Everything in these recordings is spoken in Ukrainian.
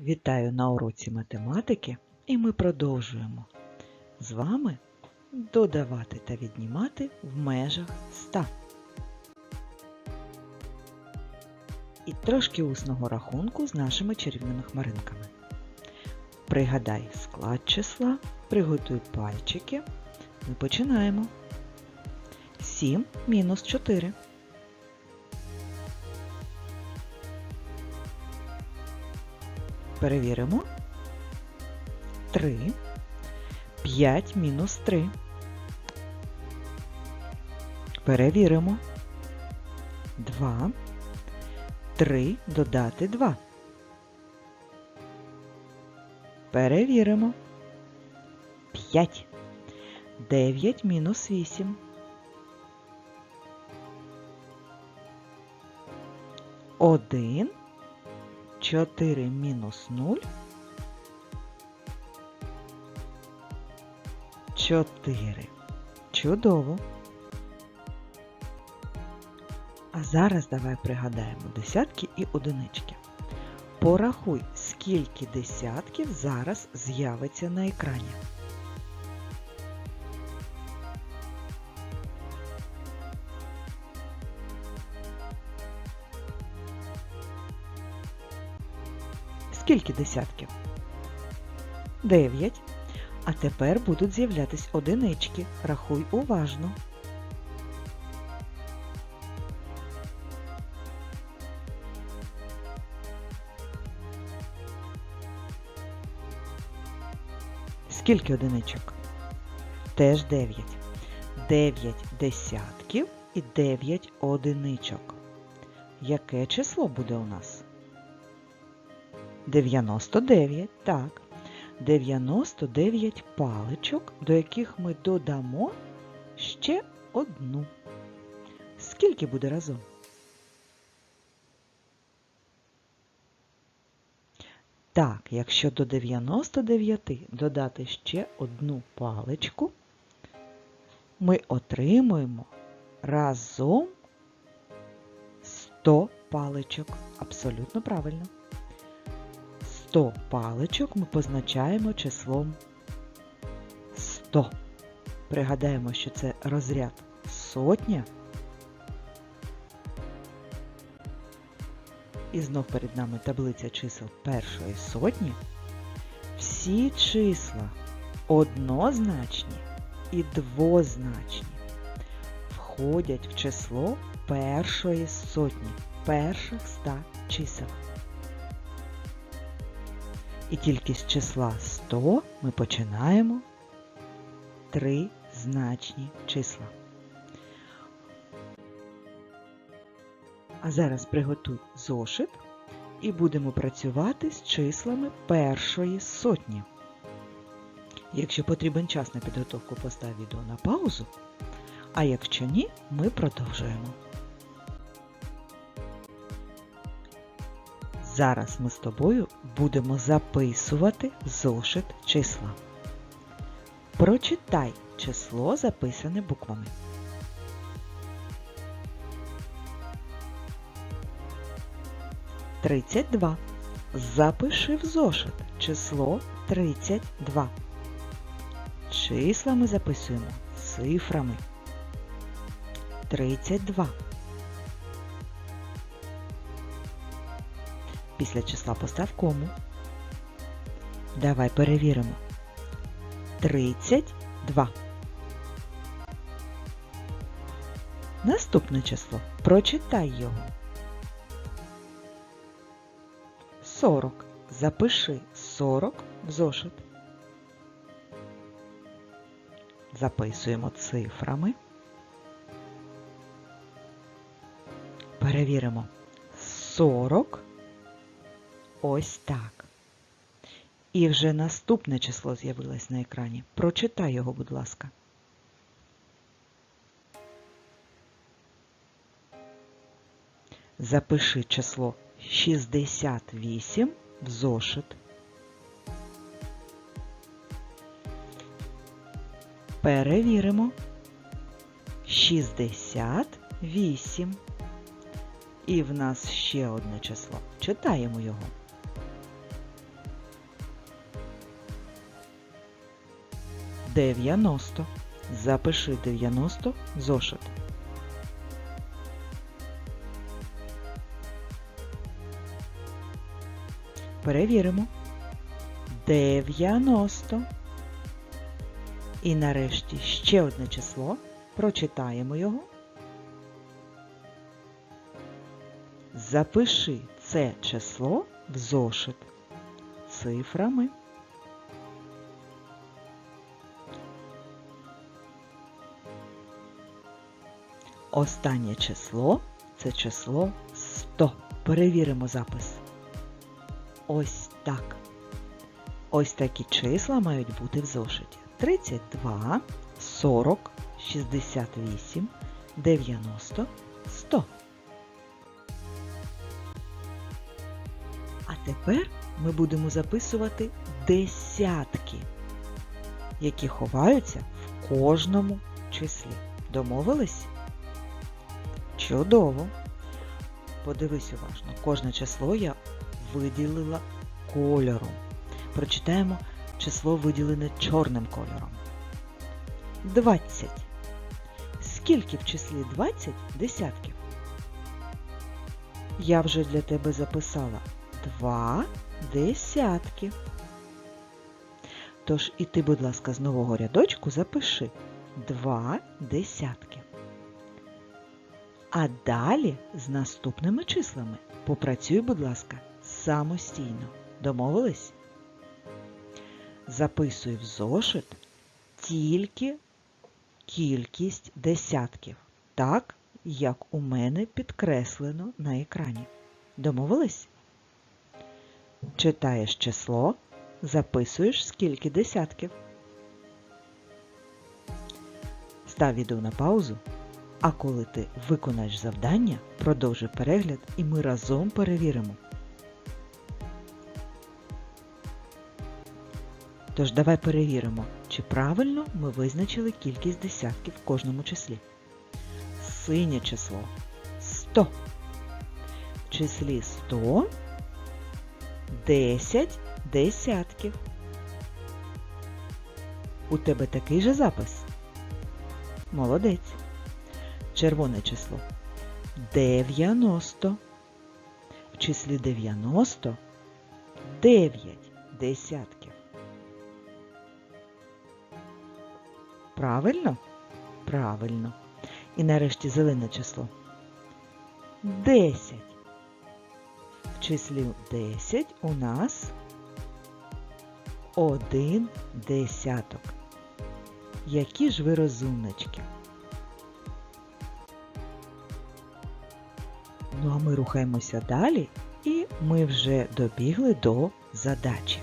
Вітаю на уроці математики і ми продовжуємо з вами додавати та віднімати в межах 100. І трошки усного рахунку з нашими чарівними хмаринками. Пригадай склад числа, приготуй пальчики. Ми починаємо. 7 мінус 4. Перевіримо. 3. 5 мінус 3. Перевіримо. 2. 3 додати 2. Перевіримо. 5. 9 мінус 8. Один. 4 мінус 0. 4. Чудово. А зараз давай пригадаємо десятки і одинички. Порахуй, скільки десятків зараз з'явиться на екрані. Скільки десятків? Дев'ять. А тепер будуть з'являтись одинички. Рахуй уважно. Скільки одиничок? Теж дев'ять. Дев'ять десятків і дев'ять одиничок. Яке число буде у нас? 99, так. 99 паличок, до яких ми додамо ще одну. Скільки буде разом? Так, якщо до 99 додати ще одну паличку, ми отримуємо разом 100 паличок. Абсолютно правильно. 100 паличок ми позначаємо числом 100. Пригадаємо, що це розряд сотня. І знов перед нами таблиця чисел першої сотні. Всі числа однозначні і двозначні входять в число першої сотні, перших ста чисел. І тільки з числа 100 ми починаємо три значні числа. А зараз приготуй зошит і будемо працювати з числами першої сотні. Якщо потрібен час на підготовку, постав відео на паузу, а якщо ні, ми продовжуємо. Зараз ми з тобою будемо записувати зошит числа. Прочитай число, записане буквами. Тридцять два. Запиши в зошит число 32. Числа ми записуємо цифрами. 32. Після числа постав кому. Давай перевіримо. 32. Наступне число. Прочитай його. 40. Запиши 40 в зошит. Записуємо цифрами. Перевіримо. 40. Ось так. І вже наступне число з'явилось на екрані. Прочитай його, будь ласка. Запиши число 68 в зошит. Перевіримо. 68. І в нас ще одне число. Читаємо його. 90. Запиши 90 в зошит. Перевіримо. 90. І нарешті ще одне число. Прочитаємо його. Запиши це число в зошит цифрами. Останнє число це число 100. Перевіримо запис. Ось так. Ось такі числа мають бути в зошиті. 32, 40, 68, 90, 100. А тепер ми будемо записувати десятки, які ховаються в кожному числі. Домовились? Чудово! Подивись уважно, кожне число я виділила кольором. Прочитаємо число виділене чорним кольором. 20. Скільки в числі 20 десятків? Я вже для тебе записала два десятки. Тож і ти, будь ласка, з нового рядочку запиши два десятки. А далі з наступними числами попрацюй, будь ласка, самостійно. Домовились? Записуй в зошит тільки кількість десятків, так, як у мене підкреслено на екрані. Домовились? Читаєш число, записуєш скільки десятків. Став відео на паузу, а коли ти виконаєш завдання, продовжуй перегляд і ми разом перевіримо. Тож давай перевіримо, чи правильно ми визначили кількість десятків в кожному числі. Синє число 100. В числі 100 10 десятків. У тебе такий же запис? Молодець. Червоне число 90. В числі 90 9 десятків. Правильно? Правильно. І нарешті зелене число. 10. В числі 10 у нас один десяток. Які ж ви розумнички? Ну а ми рухаємося далі і ми вже добігли до задачі.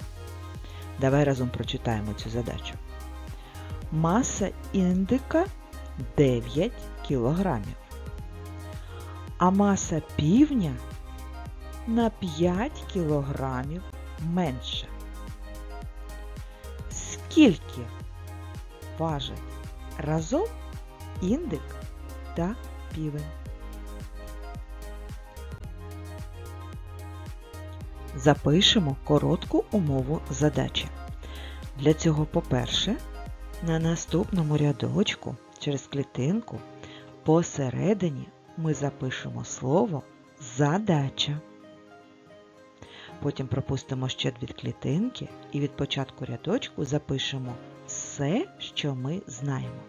Давай разом прочитаємо цю задачу. Маса індика 9 кілограмів, а маса півня на 5 кілограмів менше. Скільки важать разом індик та півень? Запишемо коротку умову задачі. Для цього, по-перше, на наступному рядочку через клітинку посередині ми запишемо слово задача. Потім пропустимо ще дві клітинки і від початку рядочку запишемо все, що ми знаємо.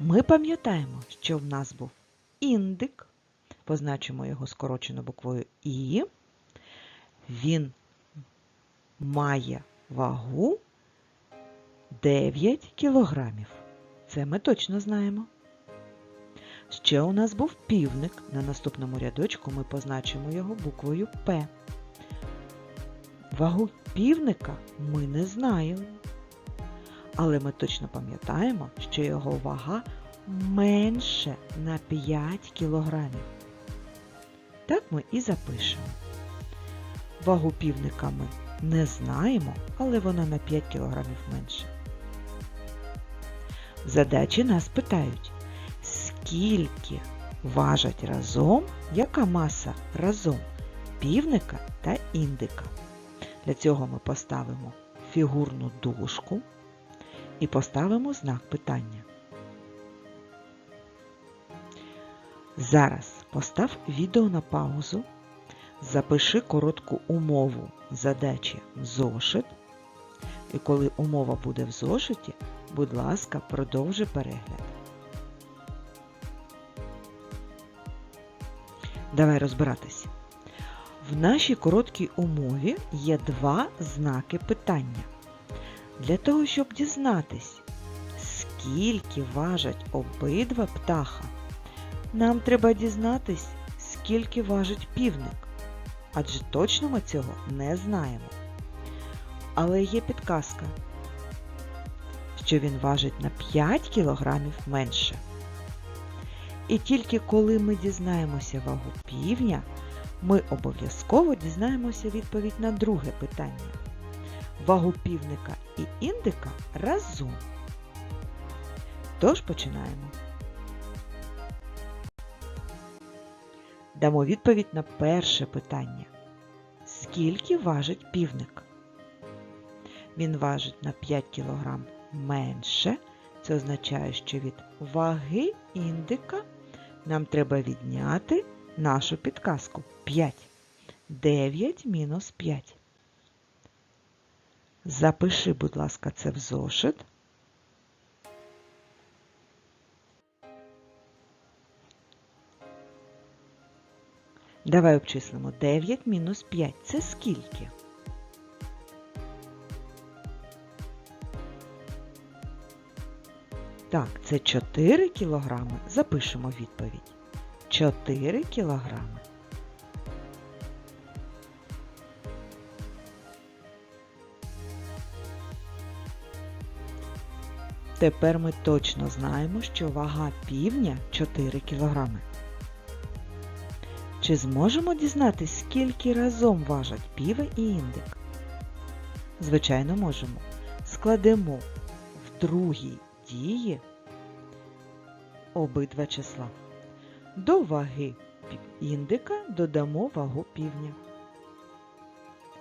Ми пам'ятаємо, що в нас був індик, позначимо його скорочено буквою І. Він має вагу 9 кілограмів. Це ми точно знаємо. Ще у нас був півник. На наступному рядочку ми позначимо його буквою П. Вагу півника ми не знаємо. Але ми точно пам'ятаємо, що його вага менше на 5 кілограмів. Так ми і запишемо. Вагу півника ми не знаємо, але вона на 5 кілограмів менше. В задачі нас питають, скільки важать разом, яка маса разом півника та індика. Для цього ми поставимо фігурну дужку і поставимо знак питання. Зараз постав відео на паузу, запиши коротку умову задачі в зошит, і коли умова буде в зошиті, будь ласка, продовжи перегляд. Давай розбиратися. В нашій короткій умові є два знаки питання. Для того, щоб дізнатись, скільки важать обидва птаха, нам треба дізнатись, скільки важить півник, адже точно ми цього не знаємо. Але є підказка, що він важить на 5 кілограмів менше. І тільки коли ми дізнаємося вагу півня, ми обов'язково дізнаємося відповідь на друге питання. Вагу півника і індика разом. Тож починаємо. Дамо відповідь на перше питання. Скільки важить півник? Він важить на 5 кг менше. Це означає, що від ваги індика нам треба відняти нашу підказку 5. 9 мінус 5. Запиши, будь ласка, це в зошит. Давай обчислимо 9 мінус 5. Це скільки? Так, це 4 кілограми. Запишемо відповідь. 4 кілограми. Тепер ми точно знаємо, що вага півня 4 кілограми. Чи зможемо дізнатись, скільки разом важать піве і індик? Звичайно, можемо. Складемо в другій дії обидва числа. До ваги індика додамо вагу півня.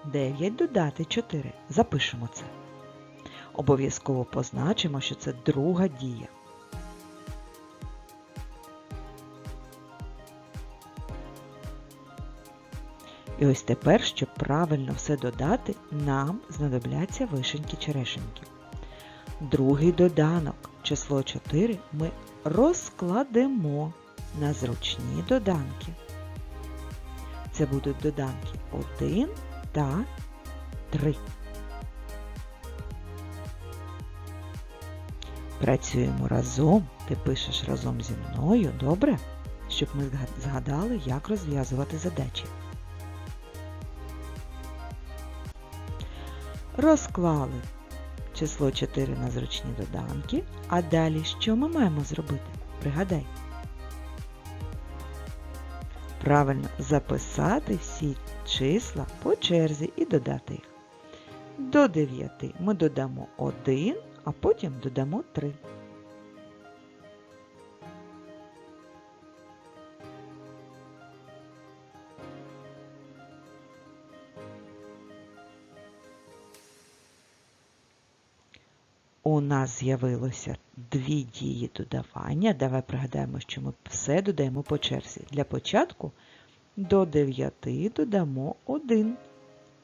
9 додати 4. Запишемо це. Обов'язково позначимо, що це друга дія. І ось тепер, щоб правильно все додати, нам знадобляться вишеньки-черешеньки. Другий доданок, число 4, ми розкладемо на зручні доданки. Це будуть доданки 1 та 3. Працюємо разом, ти пишеш разом зі мною, добре? Щоб ми згадали, як розв'язувати задачі. Розклали число 4 на зручні доданки, а далі що ми маємо зробити? Пригадай. Правильно записати всі числа по черзі і додати їх. До 9 ми додамо 1, а потім додамо 3. У нас з'явилося дві дії додавання. Давай пригадаємо, що ми все додаємо по черзі. Для початку до 9 додамо 1.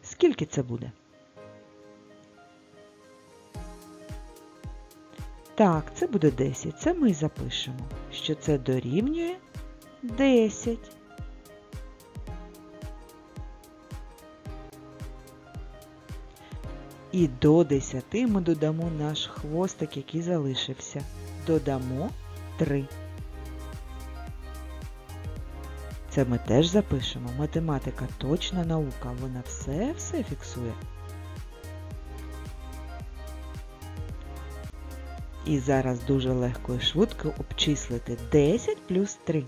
Скільки це буде? Так, це буде 10. Це ми запишемо, що це дорівнює 10. І до 10 ми додамо наш хвостик, який залишився. Додамо 3. Це ми теж запишемо. Математика точна наука, вона все-все фіксує. І зараз дуже легко і швидко обчислити 10 плюс 3.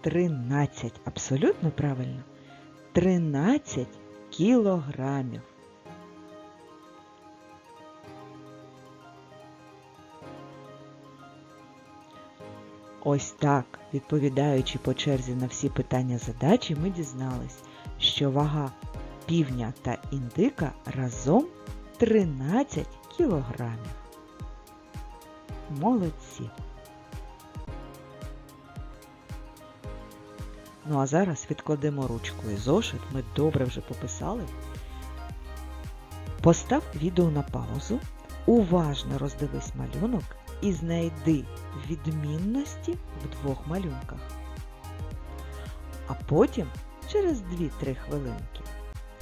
13. Абсолютно правильно. 13 кілограмів. Ось так, відповідаючи по черзі на всі питання задачі, ми дізнались, що вага півня та індика разом 13 кілограмів. Молодці. Ну а зараз відкладемо ручку і зошит. Ми добре вже пописали. Постав відео на паузу, уважно роздивись малюнок і знайди відмінності в двох малюнках. А потім, через 2-3 хвилинки,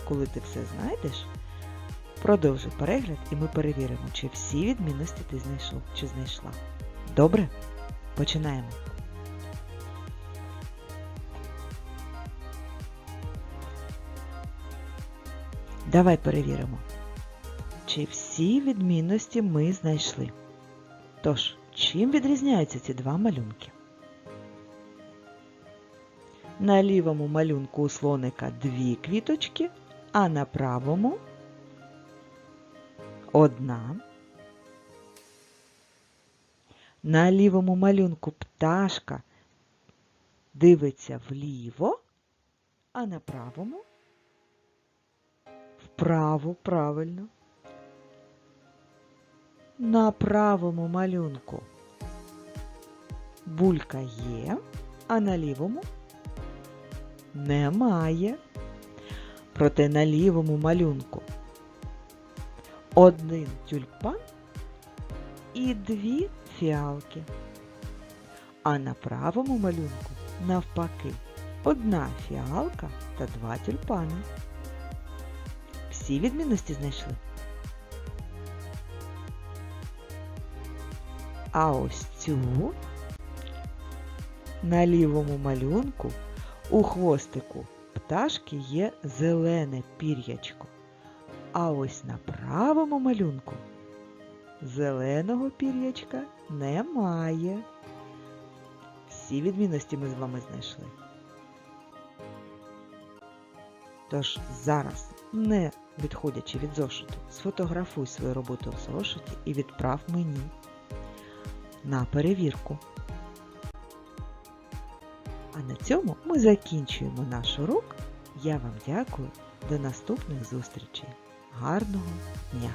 коли ти все знайдеш, продовжуй перегляд і ми перевіримо, чи всі відмінності ти знайшов чи знайшла. Добре? Починаємо. Давай перевіримо, чи всі відмінності ми знайшли. Тож, чим відрізняються ці два малюнки? На лівому малюнку у слоника дві квіточки, а на правому одна. На лівому малюнку пташка дивиться вліво, а на правому вправо, правильно. На правому малюнку булька є, а на лівому немає. Проте на лівому малюнку один тюльпан і дві фіалки. А на правому малюнку навпаки одна фіалка та два тюльпани. Всі відмінності знайшли. А ось цю на лівому малюнку у хвостику пташки є зелене пір'ячко. А ось на правому малюнку зеленого пір'ячка немає. Всі відмінності ми з вами знайшли. Тож зараз, не відходячи від зошиту, сфотографуй свою роботу в зошиті і відправ мені на перевірку. А на цьому ми закінчуємо наш урок. Я вам дякую. До наступних зустрічей. Гарного дня!